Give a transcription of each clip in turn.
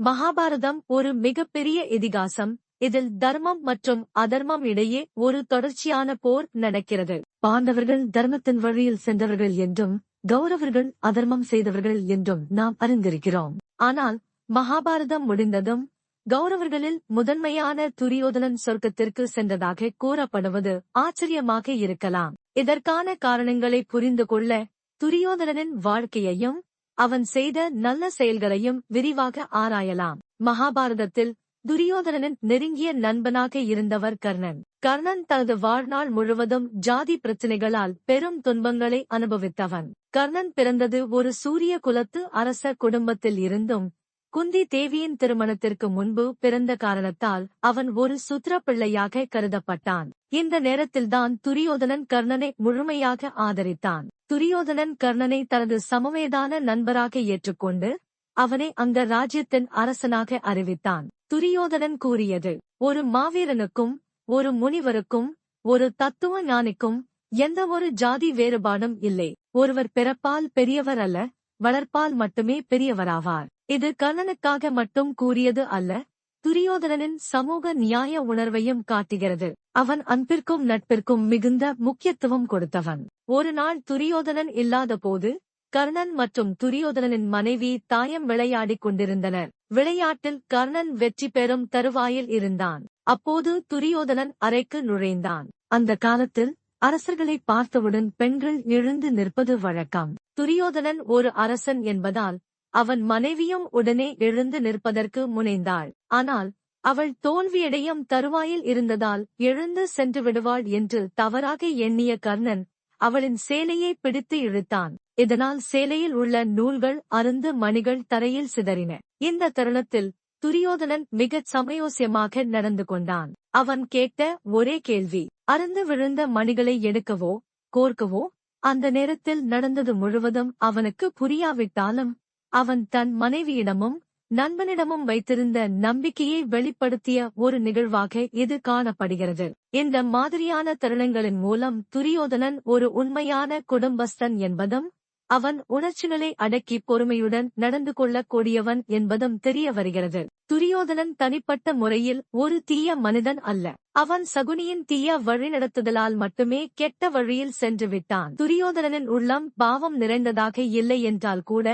மகாபாரதம் ஒரு மிகப்பெரிய இதிகாசம். இதில் தர்மம் மற்றும் அதர்மம் இடையே ஒரு தொடர்ச்சியான போர் நடக்கிறது. பாண்டவர்கள் தர்மத்தின் வழியில் சென்றவர்கள் என்றும் கௌரவர்கள் அதர்மம் செய்தவர்கள் என்றும் நாம் அறிந்திருக்கிறோம். ஆனால் மகாபாரதம் முடிந்ததும் கௌரவர்களில் முதன்மையான துரியோதனன் சொர்க்கத்திற்கு சென்றதாக கூறப்படுவது ஆச்சரியமாக இருக்கலாம். இதற்கான காரணங்களை புரிந்து கொள்ள துரியோதனனின் வாழ்க்கையையும் அவன் செய்த நல்ல செயல்களையும் விரிவாக ஆராயலாம். மகாபாரதத்தில் துரியோதனனின் நெருங்கிய நண்பனாக இருந்தவர் கர்ணன். கர்ணன் தனது வாழ்நாள் முழுவதும் ஜாதி பிரச்சினைகளால் பெரும் துன்பங்களை அனுபவித்தவன். கர்ணன் பிறந்தது ஒரு சூரிய குலத்து அரச குடும்பத்தில் இருந்தும் குந்தி தேவியின் திருமணத்திற்கு முன்பு பிறந்த காரணத்தால் அவன் ஒரு சுத்ர பிள்ளையாக கருதப்பட்டான். இந்த நேரத்தில்தான் துரியோதனன் கர்ணனை முழுமையாக ஆதரித்தான். துரியோதனன் கர்ணனை தனது சமவேதான நண்பராக ஏற்றுக்கொண்டு அவனை அந்த ராஜ்யத்தின் அரசனாக அறிவித்தான். துரியோதனன் கூறியது ஒரு மாவீரனுக்கும் ஒரு முனிவருக்கும் ஒரு தத்துவ ஞானிக்கும் எந்த ஒரு ஜாதி வேறுபாடும் இல்லை. ஒருவர் பிறப்பால் பெரியவர் அல்ல வளர்ப்பால் மட்டுமே பெரியவராவார். இது கர்ணனுக்காக மட்டும் கூறியது அல்ல துரியோதனனின் சமூக நியாய உணர்வையும் காட்டுகிறது. அவன் அன்பிற்கும் நட்பிற்கும் மிகுந்த முக்கியத்துவம் கொடுத்தவன். ஒரு நாள் துரியோதனன் இல்லாத போது கர்ணன் மற்றும் துரியோதனனின் மனைவி தாயம் விளையாடிக் கொண்டிருந்தனர். விளையாட்டில் கர்ணன் வெற்றி பெறும் தருவாயில் இருந்தான். அப்போது துரியோதனன் அறைக்கு நுழைந்தான். அந்த காலத்தில் அரசர்களை பார்த்தவுடன் பெண்கள் எழுந்து நிற்பது வழக்கம். துரியோதனன் ஒரு அரசன் என்பதால் அவன் மனைவியும் உடனே எழுந்து நிற்பதற்கு முனைந்தாள். ஆனால் அவள் தோல்வியடையும் தருவாயில் இருந்ததால் எழுந்து சென்று விடுவாள் என்று தவறாக எண்ணிய கர்ணன் அவளின் சேலையை பிடித்து இழுத்தான். இதனால் சேலையில் உள்ள நூல்கள் அருந்து மணிகள் தரையில் சிதறின. இந்த தருணத்தில் துரியோதனன் மிகச் சமயோசியமாக நடந்து கொண்டான். அவன் கேட்ட ஒரே கேள்வி அருந்து விழுந்த மணிகளை எடுக்கவோ கோர்க்கவோ? அந்த நேரத்தில் நடந்தது முழுவதும் அவனுக்கு புரியாவிட்டாலும் அவன் தன் மனைவியிடமும் நண்பனிடமும் வைத்திருந்த நம்பிக்கையை வெளிப்படுத்திய ஒரு நிகழ்வாக இது காணப்படுகிறது. இந்த மாதிரியான தருணங்களின் மூலம் துரியோதனன் ஒரு உண்மையான குடும்பஸ்தன் என்பதும் அவன் உணர்ச்சிகளை அடக்கி பொறுமையுடன் நடந்து கொள்ளக்கூடியவன் என்பதும் தெரிய வருகிறது. துரியோதனன் தனிப்பட்ட முறையில் ஒரு தீய மனிதன் அல்ல. அவன் சகுனியின் தீய வழிநடத்துதலால் மட்டுமே கெட்ட வழியில் சென்று விட்டான். துரியோதனனின் உள்ளம் பாவம் நிறைந்ததாக இல்லை என்றால் கூட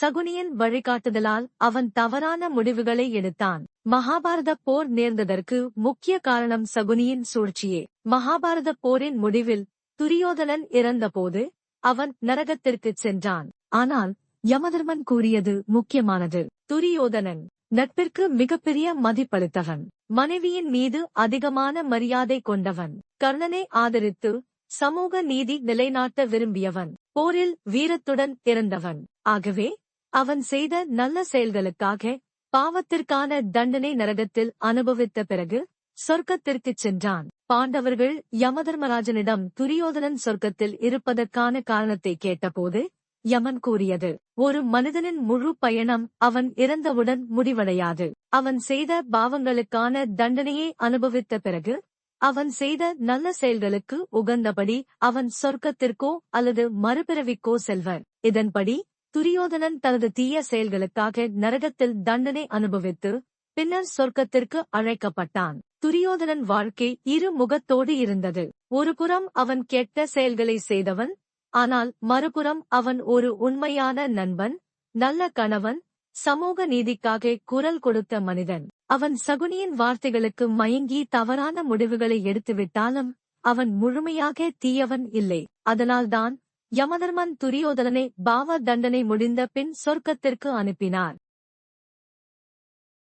சகுனியின் வழிகாட்டுதலால் அவன் தவறான முடிவுகளை எடுத்தான். மகாபாரத போர் நேர்ந்ததற்கு முக்கிய காரணம் சகுனியின் சூழ்ச்சியே. மகாபாரத போரின் முடிவில் துரியோதனன் இறந்தபோது அவன் நரகத்திற்குச் சென்றான். ஆனால் யமதர்மன் கூறியது முக்கியமானது. துரியோதனன் நட்பிற்கு மிகப்பெரிய மதிப்பளித்தவன். மனைவியின் மீது அதிகமான மரியாதை கொண்டவன். கர்ணனை ஆதரித்து சமூக நீதி நிலைநாட்ட விரும்பியவன். போரில் வீரத்துடன் இறந்தவன். ஆகவே அவன் செய்த நல்ல செயல்களுக்காக பாவத்திற்கான தண்டனை நரகத்தில் அனுபவித்த பிறகு சொர்க்கத்திற்குச் சென்றான். பாண்டவர்கள் யமதர்மராஜனிடம் துரியோதனன் சொர்க்கத்தில் இருப்பதற்கான காரணத்தை கேட்டபோது யமன் கூறியது ஒரு மனிதனின் முழு பயணம் அவன் இறந்தவுடன் முடிவடையாது. அவன் செய்த பாவங்களுக்கான தண்டனையை அனுபவித்த பிறகு அவன் செய்த நல்ல செயல்களுக்கு உகந்தபடி அவன் சொர்க்கத்திற்கோ அல்லது மறுபிறவிக்கோ செல்வர் இதன்படி துரியோதனன் தனது தீய செயல்களுக்காக நரகத்தில் தண்டனை அனுபவித்து பின்னர் சொர்க்கத்திற்கு அழைக்கப்பட்டான். துரியோதனன் வாழ்க்கை இரு முகத்தோடு இருந்தது. ஒருபுறம் அவன் கெட்ட செயல்களை செய்தவன் ஆனால் மறுபுறம் அவன் ஒரு உண்மையான நண்பன் நல்ல கணவன் சமூக நீதிக்காக குரல் கொடுத்த மனிதன். அவன் சகுனியின் வார்த்தைகளுக்கு மயங்கி தவறான முடிவுகளை எடுத்துவிட்டாலும் அவன் முழுமையாக தீயவன் இல்லை. அதனால்தான் யமதர்மன் துரியோதனனை பாவ தண்டனை முடிந்த பின் சொர்க்கத்திற்கு அனுப்பினார்